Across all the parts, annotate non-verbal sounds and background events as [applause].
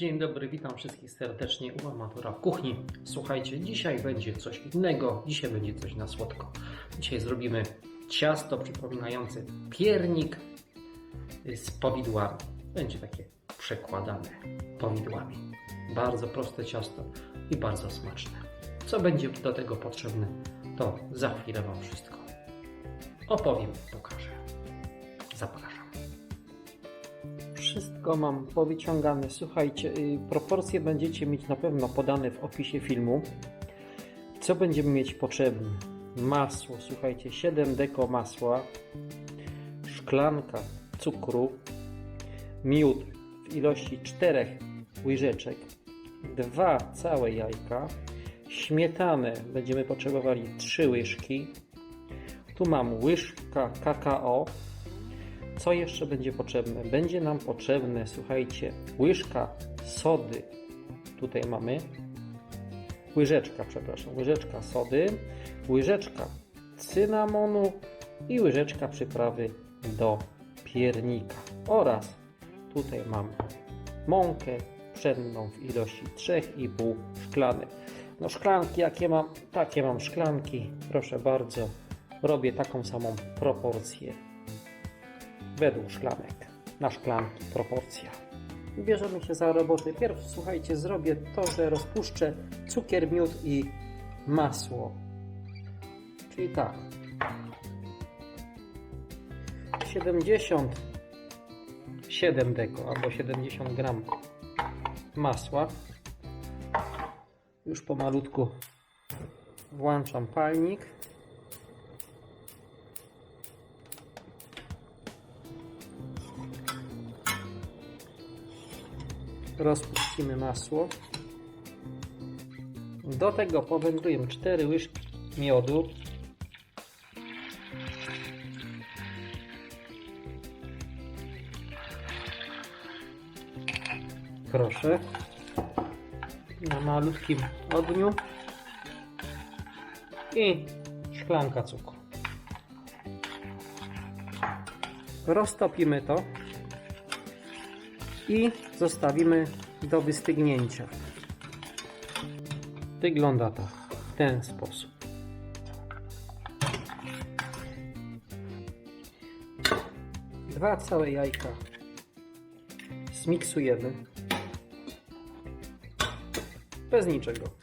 Dzień dobry, witam wszystkich serdecznie u amatora w kuchni. Słuchajcie, dzisiaj będzie coś innego, dzisiaj będzie coś na słodko. Dzisiaj zrobimy ciasto przypominające piernik z powidłami. Będzie takie przekładane powidłami. Bardzo proste ciasto i bardzo smaczne. Co będzie do tego potrzebne, to za chwilę Wam wszystko opowiem, pokażę. Zapraszam. Wszystko mam powyciągane. Słuchajcie, y, proporcje będziecie mieć na pewno podane w opisie filmu. Co będziemy mieć potrzebne? Masło, słuchajcie, 7 deko masła, szklanka cukru, miód w ilości 4 łyżeczek, dwa całe jajka, śmietanę będziemy potrzebowali 3 łyżki, tu mam łyżka kakao, co jeszcze będzie potrzebne? Będzie nam potrzebne, słuchajcie, łyżka sody. Tutaj mamy łyżeczka, przepraszam, łyżeczka sody, łyżeczka cynamonu i łyżeczka przyprawy do piernika. Oraz tutaj mam mąkę pszenną w ilości 3,5 szklanek. No szklanki jakie mam? Takie mam szklanki. Proszę bardzo. Robię taką samą proporcję według szklanek. Na szklanki proporcja. Bierzemy się za robotę. Pierw, słuchajcie, zrobię to, że rozpuszczę cukier, miód i masło. Czyli tak. 77 deko albo 70 gram masła. Już pomalutku włączam palnik. Rozpuścimy masło. Do tego powędruję 4 łyżki miodu. Proszę. Na malutkim ogniu. I szklanka cukru. Roztopimy to i zostawimy do wystygnięcia. Wygląda to w ten sposób. Dwa całe jajka zmiksujemy bez niczego.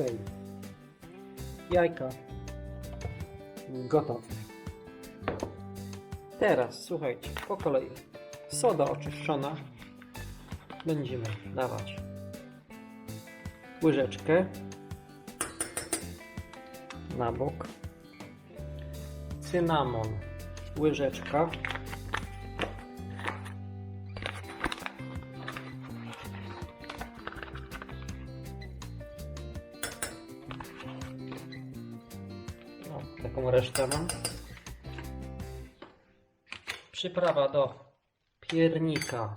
Ok. Jajka gotowe. Teraz słuchajcie, po kolei. Soda oczyszczona. Będziemy dawać łyżeczkę na bok. Cynamon łyżeczka. Taką resztę mam. Przyprawa do piernika.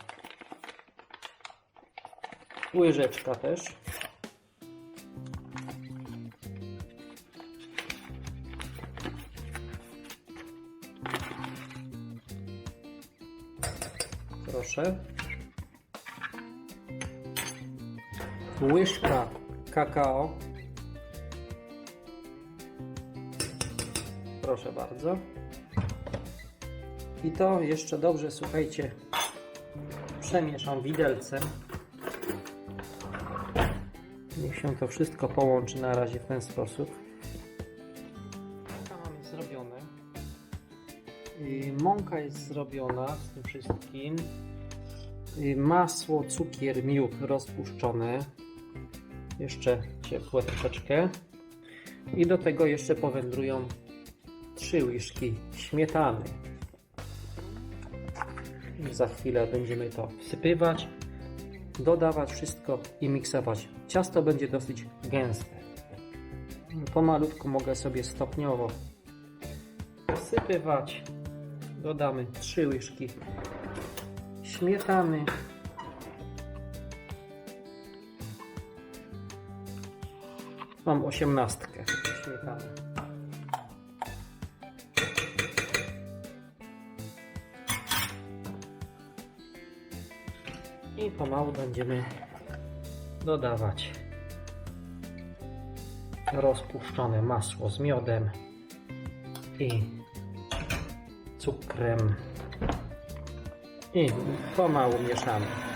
Łyżeczka też. Proszę. Łyżka kakao. Proszę bardzo. I to jeszcze dobrze, słuchajcie, przemieszam widelcem. Niech się to wszystko połączy na razie w ten sposób. Mąka mamy zrobione. Mąka jest zrobiona z tym wszystkim. Masło, cukier, miód rozpuszczone. Jeszcze ciepłe troszeczkę. I do tego jeszcze powędrują 3 łyżki śmietany. Za chwilę będziemy to wsypywać, dodawać wszystko i miksować. Ciasto będzie dosyć gęste. Pomalutku mogę sobie stopniowo wsypywać. Dodamy 3 łyżki śmietany. Mam osiemnastkę śmietany. I pomału będziemy dodawać rozpuszczone masło z miodem i cukrem i pomału mieszamy.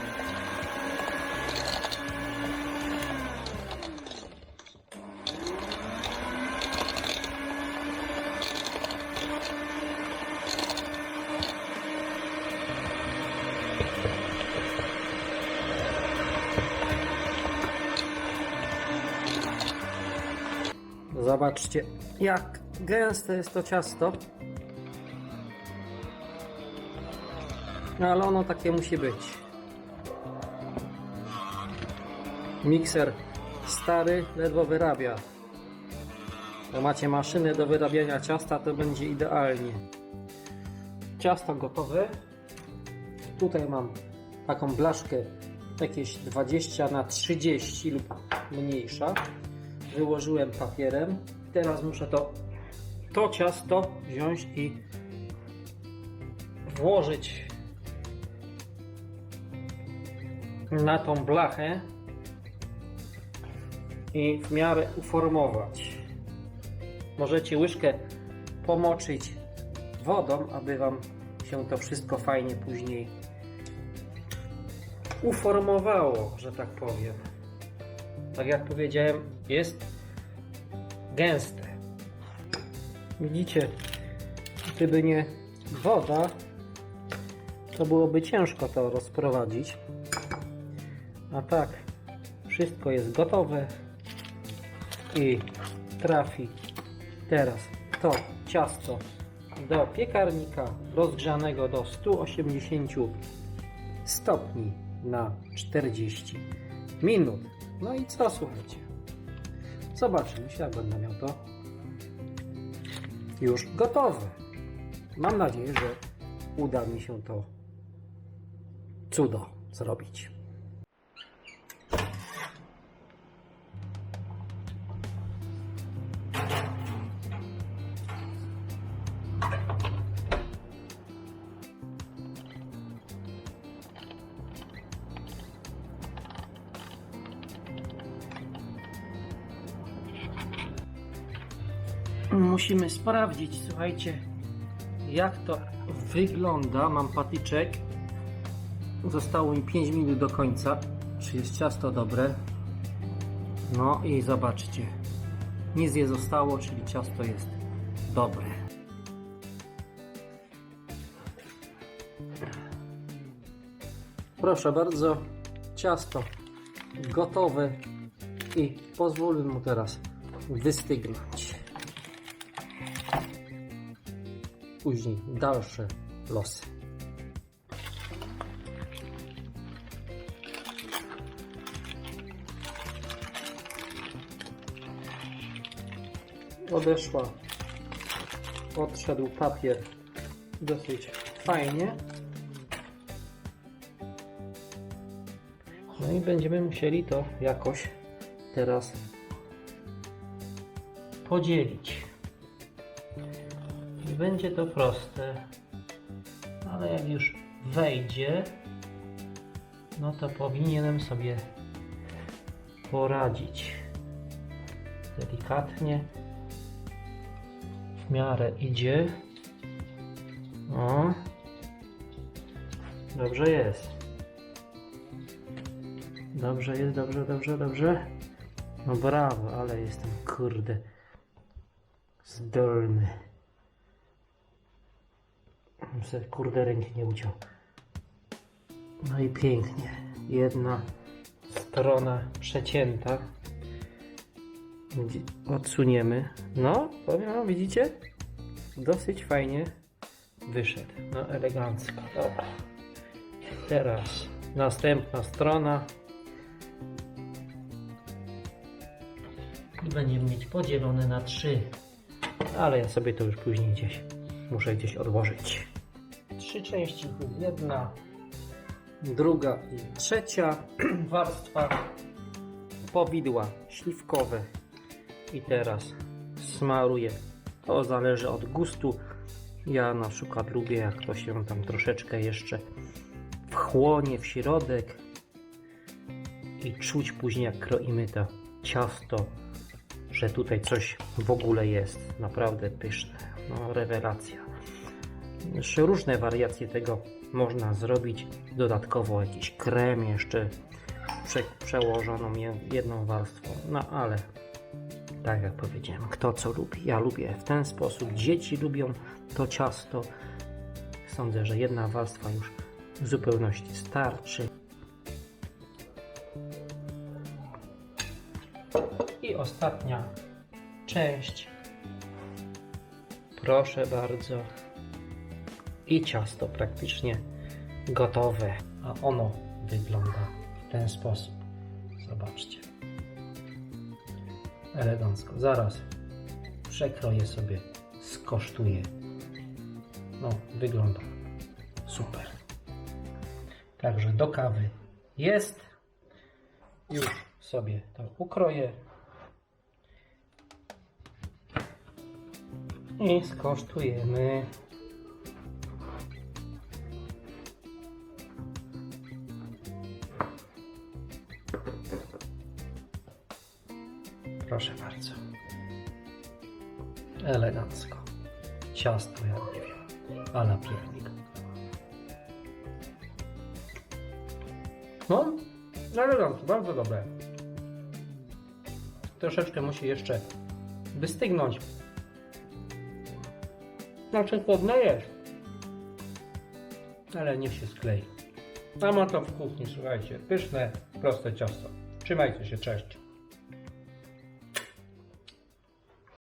Zobaczcie, jak gęste jest to ciasto. No, Ale ono takie musi być. Mikser stary ledwo wyrabia. Jak macie maszynę do wyrabiania ciasta, to będzie idealnie. Ciasto gotowe. Tutaj mam taką blaszkę jakieś 20 na 30 lub mniejsza wyłożyłem papierem. Teraz muszę to, to ciasto wziąć i włożyć na tą blachę i w miarę uformować. Możecie łyżkę pomoczyć wodą, aby Wam się to wszystko fajnie później uformowało, że tak powiem tak jak powiedziałem, jest gęste. Widzicie, gdyby nie woda, to byłoby ciężko to rozprowadzić. A tak, wszystko jest gotowe i trafi teraz to ciasto do piekarnika rozgrzanego do 180 stopni na 40 minut. No i co, słuchajcie? Zobaczymy się, jak będę miał to już gotowe. Mam nadzieję, że uda mi się to cudo zrobić. Musimy sprawdzić, słuchajcie, jak to wygląda. Mam patyczek. Zostało mi 5 minut do końca. Czy jest ciasto dobre? No i zobaczcie. Nic nie zostało, czyli ciasto jest dobre. Proszę bardzo, ciasto gotowe i pozwolę mu teraz wystygnąć. Później dalsze losy. Odeszła, odszedł papier dosyć fajnie. No i będziemy musieli to jakoś teraz podzielić. Będzie to proste, ale jak już wejdzie, no to powinienem sobie poradzić. Delikatnie, w miarę idzie. O, dobrze jest. Dobrze jest, dobrze, dobrze, dobrze. No brawo, ale jestem kurde zdolny. Kurde ręki nie uciął. No i pięknie. Jedna strona przecięta. Odsuniemy. No, powiem wam, widzicie? Dosyć fajnie wyszedł. No elegancko. Dobra. Teraz następna strona. Będziemy mieć podzielone na trzy. Ale ja sobie to już później gdzieś muszę gdzieś odłożyć. Trzy części. Jedna, druga i trzecia [clears throat] warstwa powidła śliwkowe I teraz smaruję. To zależy od gustu. Ja na przykład lubię, jak to się tam troszeczkę jeszcze wchłonie w środek i czuć później, jak kroimy to ciasto, że tutaj coś w ogóle jest. Naprawdę pyszne. No, rewelacja. Jeszcze różne wariacje tego można zrobić. Dodatkowo jakiś krem jeszcze prze, przełożoną je- jedną warstwą. No ale tak jak powiedziałem, kto co lubi. Ja lubię w ten sposób. Dzieci lubią to ciasto. Sądzę, że jedna warstwa już w zupełności starczy. I ostatnia część. Proszę bardzo. I ciasto praktycznie gotowe. A ono wygląda w ten sposób. Zobaczcie. Elegancko. Zaraz przekroję sobie, skosztuję. No, wygląda super. Także do kawy jest. Już sobie to ukroję. I skosztujemy. Ciasto, ja nie wiem, ala piernik. No, elegancko, bardzo dobre. Troszeczkę musi jeszcze wystygnąć. Znaczy chłodne jest. Ale niech się sklei. A ma to w kuchni, słuchajcie. Pyszne, proste ciasto. Trzymajcie się, cześć.